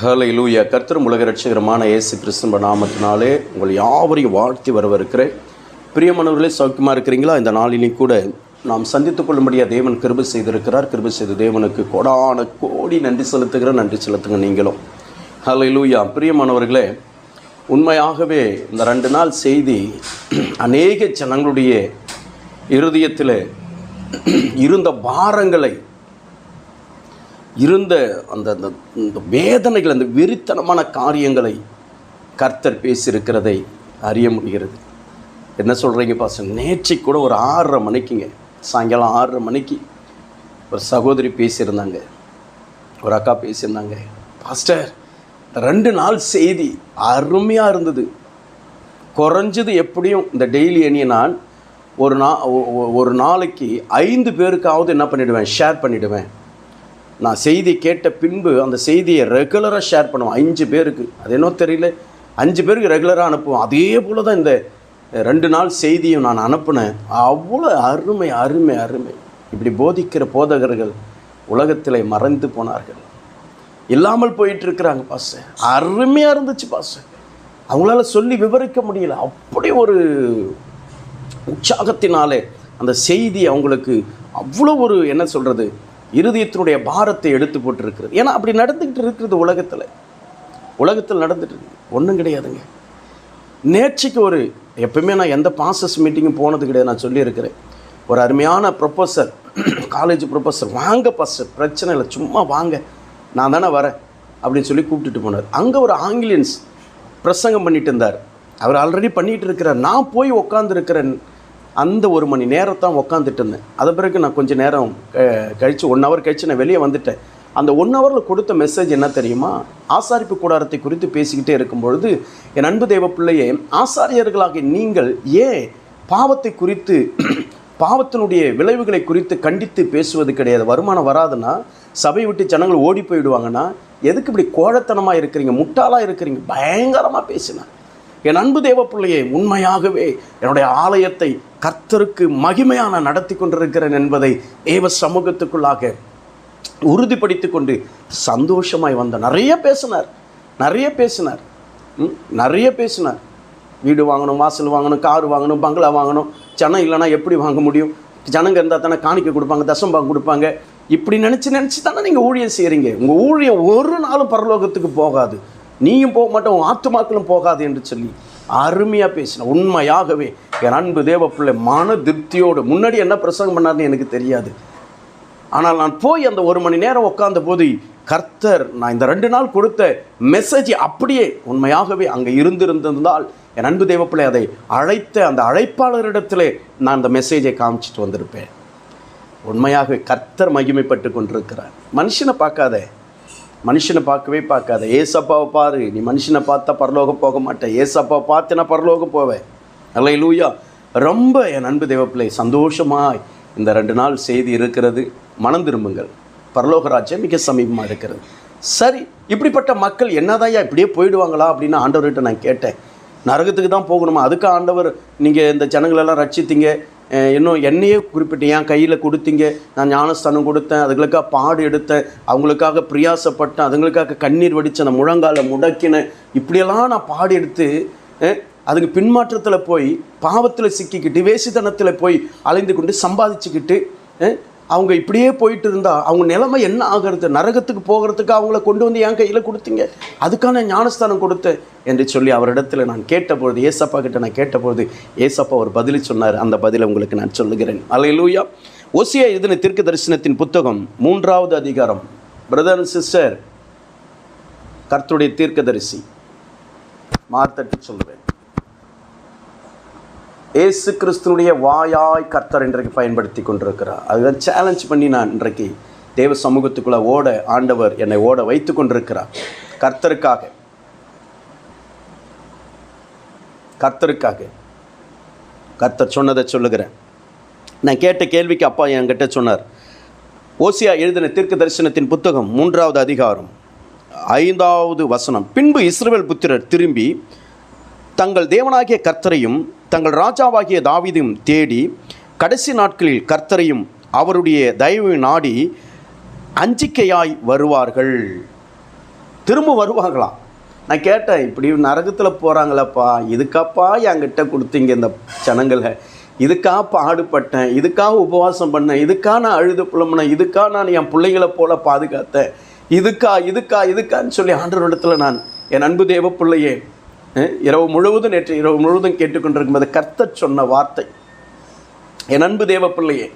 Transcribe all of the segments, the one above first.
ஹலை லூயா கர்த்தரும் உலக ரட்சகரமான இயேசு கிறிஸ்துவ நாமத்தினாலே உங்கள் யாவரையும் வாழ்த்தி வரவிருக்கிறேன் பிரியமானவர்களே சௌக்கியமாக இருக்கிறீங்களா? இந்த நாளிலையும் கூட நாம் சந்தித்துக் கொள்ளும்படியாக தேவன் கிருபை செய்திருக்கிறார். கிருபை செய்த தேவனுக்கு கொடான கோடி நன்றி செலுத்துகிற நன்றி செலுத்துங்க நீங்களும். ஹலை லூயா பிரியமானவர்களே உண்மையாகவே இந்த ரெண்டு நாள் செய்தி அநேக ஜனங்களுடைய இருதயத்தில் இருந்த பாரங்களை இருந்த அந்த அந்த இந்த வேதனைகள் அந்த வெறித்தனமான காரியங்களை கர்த்தர் பேசியிருக்கிறதை அறிய முடிகிறது. என்ன சொல்கிறீங்க பாசன் நேற்று கூட ஒரு ஆறரை மணிக்குங்க சாயங்காலம் ஆறரை மணிக்கு ஒரு சகோதரி பேசியிருந்தாங்க. ஒரு அக்கா பேசியிருந்தாங்க. பாஸ்டர் ரெண்டு நாள் செய்தி அருமையாக இருந்தது. குறைஞ்சது எப்படியும் இந்த டெய்லி எண்ணிய நான் ஒரு நா ஒரு நாளைக்கு ஐந்து பேருக்காவது என்ன பண்ணிவிடுவேன் ஷேர் பண்ணிவிடுவேன் நான் செய்தி கேட்ட பின்பு அந்த செய்தியை ரெகுலராக ஷேர் பண்ணுவேன் அஞ்சு பேருக்கு. அது என்னோ தெரியல. அஞ்சு பேருக்கு ரெகுலராக அனுப்புவோம். அதே போல் தான் இந்த ரெண்டு நாள் செய்தியும் நான் அனுப்புனேன். அவ்வளோ அருமை அருமை அருமை. இப்படி போதிக்கிற போதகர்கள் உலகத்தில் மறைந்து போனார்கள். இல்லாமல் போயிட்டுருக்கிறாங்க பாச அருமையாக இருந்துச்சு பாச அவங்களால சொல்லி விவரிக்க முடியல. அப்படி ஒரு உற்சாகத்தினாலே அந்த செய்தி அவங்களுக்கு அவ்வளோ ஒரு என்ன சொல்கிறது இருதயத்தினுடைய பாரத்தை எடுத்து போட்டிருக்கிறது. ஏன்னா அப்படி நடந்துக்கிட்டு இருக்கிறது உலகத்தில். உலகத்தில் நடந்துட்டு இருக்கு. ஒன்றும் கிடையாதுங்க. நேற்றுக்கு ஒரு எப்பவுமே நான் எந்த பாசஸ் மீட்டிங்கும் போனது கிடையாது. நான் சொல்லியிருக்கிறேன். ஒரு அருமையான ப்ரொஃபஸர் காலேஜ் ப்ரொஃபஸர் வாங்க பாஸ்டர் பிரச்சனை இல்லை. சும்மா வாங்க. நான் தானே வரேன். அப்படின்னு சொல்லி கூப்பிட்டுட்டு போனார். அங்கே ஒரு ஆங்கிலியன்ஸ் பிரசங்கம் பண்ணிட்டு இருந்தார். அவர் ஆல்ரெடி பண்ணிகிட்டு இருக்கிறார். நான் போய் உட்காந்துருக்கிறேன் அந்த ஒரு மணி நேரத்தான் உட்காந்துட்டு இருந்தேன். அதை பிறகு நான் கொஞ்சம் நேரம் கழித்து ஒன் ஹவர் கழித்து நான் வெளியே வந்துட்டேன். அந்த ஒன் ஹவரில் கொடுத்த மெசேஜ் என்ன தெரியுமா? ஆசாரிப்பு கூடாரத்தை குறித்து பேசிக்கிட்டே இருக்கும் பொழுது என் அன்பு தெய்வ பிள்ளையே ஆசாரியர்களாக நீங்கள் ஏன் பாவத்தை குறித்து பாவத்தினுடைய விளைவுகளை குறித்து கண்டித்து பேசுவது கிடையாது? வருமானம் வராதுன்னா சபை விட்டு ஜனங்கள் ஓடி போயிடுவாங்கன்னா எதுக்கு இப்படி கோழத்தனமாக இருக்கிறீங்க? முட்டாளாக இருக்கிறீங்க? பயங்கரமாக பேசினேன். என் அன்பு தேவ பிள்ளையே உண்மையாகவே என்னுடைய ஆலயத்தை கர்த்தருக்கு மகிமையான நடத்தி கொண்டிருக்கிறேன் என்பதை தேவ சமூகத்துக்குள்ளாக உறுதிப்படுத்தி கொண்டு சந்தோஷமாய் வந்த நிறைய பேசினார். நிறைய பேசினார். ம், நிறைய பேசினார். வீடு வாங்கணும் வாசல் வாங்கணும் கார் வாங்கணும் பங்களா வாங்கணும். ஜனம் இல்லைன்னா எப்படி வாங்க முடியும்? ஜனங்க இருந்தால் தானே காணிக்கை கொடுப்பாங்க தசம்பாகம் கொடுப்பாங்க. இப்படி நினச்சி நினச்சி தானே நீங்கள் ஊழியம் செய்கிறீங்க உங்கள் ஊழியம் ஒரு நாளும் பரலோகத்துக்கு போகாது. நீயும் போக மாட்டோம் உன் ஆத்துமாக்களும் போகாது என்று சொல்லி அருமையாக பேசினேன் உண்மையாகவே என் அன்பு தேவ பிள்ளை மன திருப்தியோடு முன்னாடி என்ன பிரசங்கம் பண்ணார்னு எனக்கு தெரியாது. ஆனால் நான் போய் அந்த ஒரு மணி நேரம் உட்கார்ந்த போது கர்த்தர் நான் இந்த ரெண்டு நாள் கொடுத்த மெசேஜ் அப்படியே உண்மையாகவே அங்கே இருந்திருந்திருந்தால் என் அன்பு தேவப்பிள்ளை அதை அழைத்த அந்த அழைப்பாளரிடத்திலே நான் அந்த மெசேஜை காமிச்சிட்டு வந்திருப்பேன். உண்மையாக கர்த்தர் மகிமைப்பட்டு கொண்டிருக்கிறார். மனுஷனை பார்க்காதே. மனுஷனை பார்க்கவே பார்க்காத. ஏசப்பாவை பாரு. நீ மனுஷனை பார்த்தா பரலோகம் போக மாட்டேன். ஏசப்பாவை பார்த்து நான் பரலோகம் போவேன். அல்ல லூயா ரொம்ப என் அன்பு தேவப்பிள்ளை சந்தோஷமாய் இந்த ரெண்டு நாள் செய்தி இருக்கிறது. மனம் திரும்புங்கள். பரலோகராஜ்யம் மிக சமீபமாக இருக்கிறது. சரி இப்படிப்பட்ட மக்கள் என்னதாயா இப்படியே போயிடுவாங்களா அப்படின்னு ஆண்டவர்கிட்ட நான் கேட்டேன். நரகத்துக்கு தான் போகணுமா? அதுக்கு ஆண்டவர் நீங்கள் இந்த ஜனங்களெல்லாம் ரட்சித்தீங்க. இன்னும் என்னையே குறிப்பிட்டு என் கையில் கொடுத்தீங்க. நான் ஞானஸ்தானம் கொடுத்தேன் அதுகளுக்காக பாடு எடுத்தேன் அவங்களுக்காக பிரியாசப்பட்டேன் அதுங்களுக்காக கண்ணீர் வடித்து அந்த முழங்கால முடக்கினேன். இப்படியெல்லாம் நான் பாடு எடுத்து அதுக்கு அதுங்க பின்மாற்றத்தில் போய் பாவத்தில் சிக்கிக்கிட்டு வேசித்தனத்தில் போய் அலைந்து கொண்டு சம்பாதிச்சுக்கிட்டு அவங்க இப்படியே போயிட்டு இருந்தா அவங்க நிலைமை என்ன ஆகிறது? நரகத்துக்கு போகிறதுக்கு அவங்கள கொண்டு வந்து என் கையில் கொடுத்தீங்க. அதுக்கான ஞானஸ்தானம் கொடுத்தேன் என்று சொல்லி அவரிடத்துல நான் கேட்டபொழுது ஏசப்பா கிட்ட நான் கேட்டபொழுது ஏசப்பா ஒரு பதில் சொன்னார். அந்த பதிலை உங்களுக்கு நான் சொல்லுகிறேன். அல்லேலூயா ஒசியா எதின தீர்க்க தரிசனத்தின் புத்தகம் மூன்றாவது அதிகாரம். பிரதர் அண்ட் சிஸ்டர் கர்த்தருடைய தீர்க்கதரிசி. மார்த்தட்டு சொல்லுவேன் ஏசு கிறிஸ்துனுடைய வாயாய் கர்த்தர் இன்றைக்கு பயன்படுத்தி கொண்டிருக்கிறார். அதுதான் சேலஞ்ச் பண்ணி நான் இன்றைக்கு தேவ சமூகத்துக்குள்ளே ஓட ஆண்டவர் என்னை ஓட வைத்து கொண்டிருக்கிறார். கர்த்தருக்காக. கர்த்தருக்காக. கர்த்தர் சொன்னதை சொல்லுகிறேன். நான் கேட்ட கேள்விக்கு அப்பா என்கிட்ட சொன்னார். ஓசியா எழுதின தீர்க்க தரிசனத்தின் புத்தகம் மூன்றாவது அதிகாரம் ஐந்தாவது வசனம். பின்பு இஸ்ரவேல் புத்திரர் திரும்பி தங்கள் தேவனாகிய கர்த்தரையும் தங்கள் ராஜாவாகிய தாவிதையும் தேடி கடைசி நாட்களில் கர்த்தரையும் அவருடைய தயவு நாடி அஞ்சிக்கையாய் வருவார்கள். திரும்ப வருவாங்களாம் நான் கேட்டேன் இப்படி நரகத்தில் போகிறாங்களப்பா இதுக்காப்பா என்கிட்ட கொடுத்தீங்க இந்த ஜனங்களை இதுக்காக பாடுபட்டேன் இதுக்காக உபவாசம் பண்ணேன் இதுக்காக நான் அழுது புலம்புனேன் இதுக்காக நான் என் பிள்ளைகளை போல பாதுகாத்தேன். இதுக்கா இதுக்கா இதுக்கான்னு சொல்லி ஆண்டவரிடத்தில் நான் என் அன்பு தேவ பிள்ளையே இரவு முழுவதும் நேற்று இரவு முழுவதும் கேட்டுக்கொண்டிருக்கும்போது கர்த்தர் சொன்ன வார்த்தை. என் அன்பு தேவ பிள்ளையே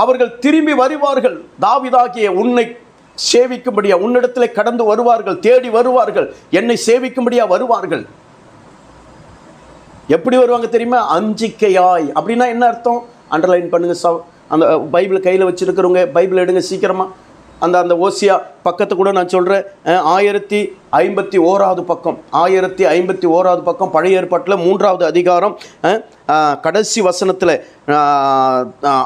அவர்கள் திரும்பி வருவார்கள். தாவிதாகிய உன்னை சேவிக்கும்படியா உன்னிடத்திலே கடந்து வருவார்கள் தேடி வருவார்கள் என்னை சேவிக்கும்படியா வருவார்கள். எப்படி வருவாங்க தெரியுமா? அஞ்சிக்கையாய். அப்படின்னா என்ன அர்த்தம்? அண்டர்லைன் பண்ணுங்க சவ் அந்த பைபிள் கையில் வச்சுருக்கிறவங்க பைபிள் எடுங்க சீக்கிரமாக அந்த அந்த ஓசியா பக்கத்தை கூட நான் சொல்கிறேன் ஆயிரத்தி ஐம்பத்தி ஓராவது பக்கம் ஆயிரத்தி ஐம்பத்தி ஓராவது பக்கம் பழைய ஏற்பாட்டில் மூன்றாவது அதிகாரம் கடைசி வசனத்தில்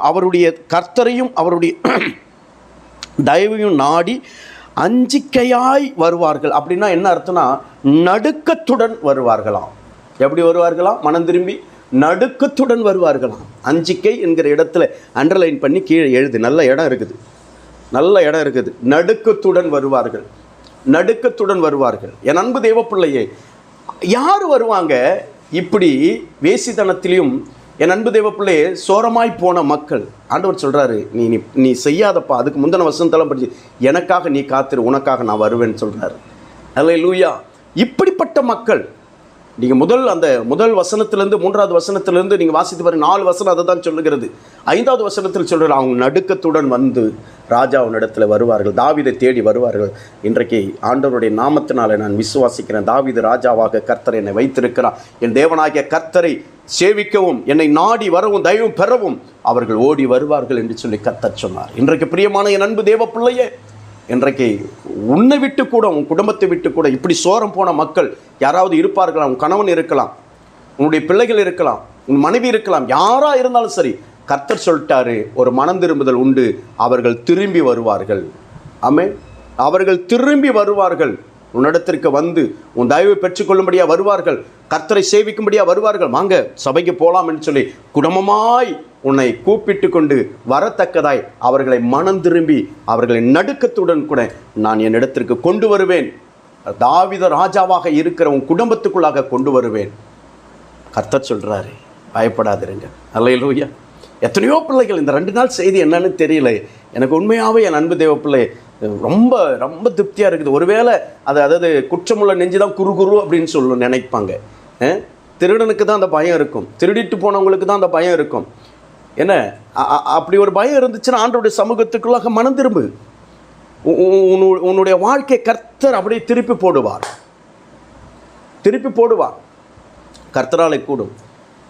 அவருடைய கர்த்தரையும் அவருடைய தயவையும் நாடி அஞ்சிக்கையாய் வருவார்கள். அப்படின்னா என்ன அர்த்தம்னா நடுக்கத்துடன் வருவார்களாம். எப்படி வருவார்களாம்? மனம் திரும்பி நடுக்கத்துடன் வருவார்களாம். அஞ்சிக்கை என்கிற இடத்துல அண்டர்லைன் பண்ணி கீழே எழுது. நல்ல இடம் இருக்குது. நல்ல இடம் இருக்குது. நடுக்கத்துடன் வருவார்கள். நடுக்கத்துடன் வருவார்கள். என் அன்பு தேவப்பிள்ளையே யார் வருவாங்க? இப்படி வேசித்தனத்திலையும் என் அன்பு தேவப்பிள்ளையே சோரமாய் போன மக்கள். ஆண்டவர் சொல்கிறாரு நீ நீ நீ செய்யாதப்பா அதுக்கு முந்தின வசந்தெல்லாம் படிச்சு எனக்காக நீ காத்திரு உனக்காக நான் வருவேன்னு சொல்கிறாரு அல்ல லூயா இப்படிப்பட்ட மக்கள் நீங்கள் முதல் அந்த முதல் வசனத்திலேருந்து மூன்றாவது வசனத்திலேருந்து நீங்கள் வாசித்து பாருங்க. நாலு வசனம் அதை தான் சொல்லுகிறது. ஐந்தாவது வசனத்தில் சொல்கிற அவங்க நடுக்கத்துடன் வந்து ராஜாவினிடத்தில் வருவார்கள். தாவிதை தேடி வருவார்கள். இன்றைக்கு ஆண்டவருடைய நாமத்தினாலே நான் விசுவாசிக்கிறேன். தாவிது ராஜாவாக கர்த்தர் என்னை வைத்திருக்கிறார். என் தேவனாகிய கர்த்தரை சேவிக்கவும் என்னை நாடி வரவும் தயவும் பெறவும் அவர்கள் ஓடி வருவார்கள் என்று சொல்லி கர்த்தர் சொன்னார். இன்றைக்கு பிரியமான என் அன்பு தேவ பிள்ளையே இன்றைக்கு உன்னை விட்டு கூட உன் குடும்பத்தை விட்டு கூட இப்படி சோரம் போன மக்கள் யாராவது இருப்பார்களா? உன் கணவன் இருக்கலாம் உன்னுடைய பிள்ளைகள் இருக்கலாம் உன் மனைவி இருக்கலாம் யாராக இருந்தாலும் சரி கர்த்தர் சொல்லிட்டாரு ஒரு மனம் திரும்புதல் உண்டு அவர்கள் திரும்பி வருவார்கள். ஆமே அவர்கள் திரும்பி வருவார்கள். உன்னிடத்திற்கு வந்து உன் தயவை பெற்றுக்கொள்ளும்படியா வருவார்கள். கர்த்தரை சேவிக்கும்படியா வருவார்கள். வாங்க சபைக்கு போகலாம் என்று சொல்லி குடும்பமாய் உன்னை கூப்பிட்டு கொண்டு வரத்தக்கதாய் அவர்களை மனம் திரும்பி அவர்களை நடுக்கத்துடன் கூட நான் என்னிடத்திற்கு கொண்டு வருவேன். தாவித ராஜாவாக இருக்கிற உன் குடும்பத்துக்குள்ளாக கொண்டு வருவேன். கர்த்தர் சொல்கிறாரு பயப்படாதிருங்க அல்லையிலூயா எத்தனையோ பிள்ளைகள் இந்த ரெண்டு நாள் செய்தி என்னன்னு தெரியல எனக்கு உண்மையாகவே என் அன்பு தேவ பிள்ளை ரொம்ப ரொம்ப திருப்தியாக இருக்குது. ஒருவேளை அது அதாவது குற்றமுள்ள நெஞ்சு தான் குறு குரு அப்படின்னு சொல்லு நினைப்பாங்க. திருடனுக்கு தான் அந்த பயம் இருக்கும். திருடிட்டு போனவங்களுக்கு தான் அந்த பயம் இருக்கும். என்ன? அ- அப்படி ஒரு பயம் இருந்துச்சுன்னா ஆண்டோடைய சமூகத்துக்குள்ளாக மனம் திரும்பு. உ- உ- உன்னு- உன்னுடைய வாழ்க்கை கர்த்தர் அப்படியே திருப்பி போடுவார். திருப்பி போடுவார். கர்த்தராலே கூடும்.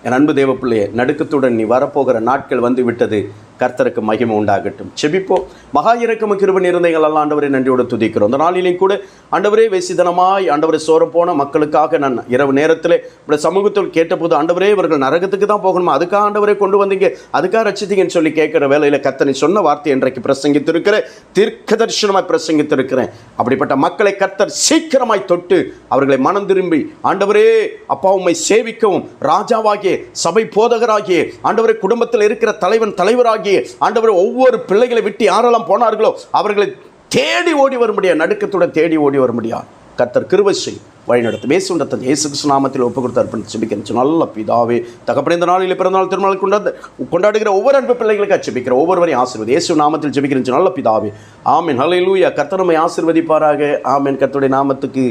என் அன்பு தேவ பிள்ளையே நடுக்கத்துடன் நீ வரப்போகிற நாட்கள் வந்து விட்டது கர்த்தருக்கு மகிமை உண்டாகட்டும். செபிப்போ மகா இறக்கம் கிருப நிறந்தைகள் எல்லாம் ஆண்டவரை நன்றியோடு துதிக்கிறோம். அந்த நாளிலையும் கூட ஆண்டவரே வேசிதனமாய் ஆண்டவரை சோரம் போன மக்களுக்காக நான் இரவு நேரத்தில் இப்படி சமூகத்தில் கேட்டபோது ஆண்டவரே இவர்கள் நரகத்துக்கு தான் போகணுமா? அதுக்காக ஆண்டவரே கொண்டு வந்தீங்க. அதுக்காக ரசித்தீங்கன்னு சொல்லி கேட்குற வேலையில் கத்தனை சொன்ன வார்த்தை இன்றைக்கு பிரசங்கித்திருக்கிறேன். தீர்க்க தரிசனமாய் பிரசங்கித்திருக்கிறேன். அப்படிப்பட்ட மக்களை கர்த்தர் சீக்கிரமாய் தொட்டு அவர்களை மனம் திரும்பி ஆண்டவரே அப்பா உண்மை சேவிக்கவும். ராஜாவாகிய சபை போதகராகிய ஆண்டவரை குடும்பத்தில் இருக்கிற தலைவன் தலைவராகிய ஆண்டவர் ஒவ்வொரு பிள்ளைகளை விட்டு யாரெல்லாம் போனார்களோ அவர்களை தேடி ஓடி வர முடியாது நடுக்கத்துடன் தேடி ஓடி வர முடியாது கர்த்தர் கிருவசை செய் வழிநடத்தும். இயேசுண்டத்தை இயேசு கிறிஸ்து நாமத்தில் ஒப்பு கொடுத்து அர்ப்பணித்து ஜெபிக்கிறேன் நல்ல பிதாவே தகப்பன இந்த நாளில் பிறந்தநாள் திருமணம் கொண்டாந்து கொண்டாடுகிற ஒவ்வொரு அன்பு பிள்ளைகளுக்கு ஜெபிக்கிற ஒவ்வொருவரையும் ஆசீர்வதி. இயேசு நாமத்தில் ஜெபிக்கிறேன் நல்ல பிதாவே. ஆமென். ஹலை லூயா கத்தனமை ஆசிர்வதிப்பாராக. ஆமென். கர்த்தருடைய நாமத்துக்கு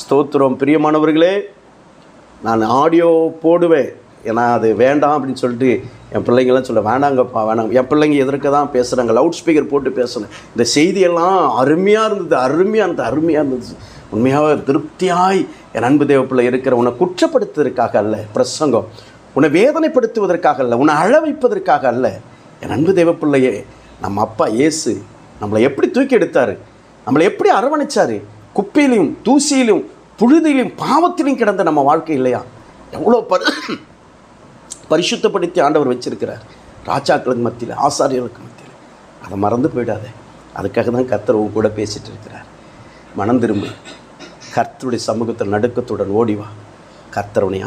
ஸ்தோத்திரம். பிரியமானவர்களே நான் ஆடியோ போடுவேன். ஏன்னா அது வேண்டாம் அப்படின்னு சொல்லிட்டு என் பிள்ளைங்களாம் சொல்ல வேண்டாங்கப்பா வேணாங்க. என் பிள்ளைங்க எதிர்க்க தான் பேசுகிறாங்க லவுட் ஸ்பீக்கர் போட்டு பேசுகிறேன் இந்த செய்தியெல்லாம் அருமையாக இருந்தது அருமையாக இருந்தது அருமையாக இருந்தது. உண்மையாக திருப்தியாய் என் அன்பு தேவப்பிள்ளை இருக்கிற உன்னை குற்றப்படுத்துவதற்காக அல்ல பிரசங்கம். உன்னை வேதனைப்படுத்துவதற்காக அல்ல உன்னை அழ வைப்பதற்காக அல்ல. என் அன்பு தேவப்பிள்ளையே நம்ம அப்பா இயேசு நம்மளை எப்படி தூக்கி எடுத்தார்? நம்மளை எப்படி அரவணைச்சாரு? குப்பையிலையும் தூசியிலும் புழுதியிலும் பாவத்திலையும் கிடந்த நம்ம வாழ்க்கை இல்லையா? எவ்வளோ பரு பரிசுத்தப்படுத்தி ஆண்டவர் வச்சிருக்கிறார். ராஜாக்களுக்கு மத்தியில் ஆசாரியர்களுக்கு மத்தியில். அதை மறந்து போயிடாத. அதுக்காக தான் கர்த்தர் உங்க கூட பேசிகிட்டு இருக்கிறார். மனம் திரும்ப. கர்த்தருடைய சமூகத்தில் நடுக்கத்துடன் ஓடிவா கர்த்தர் உன்னை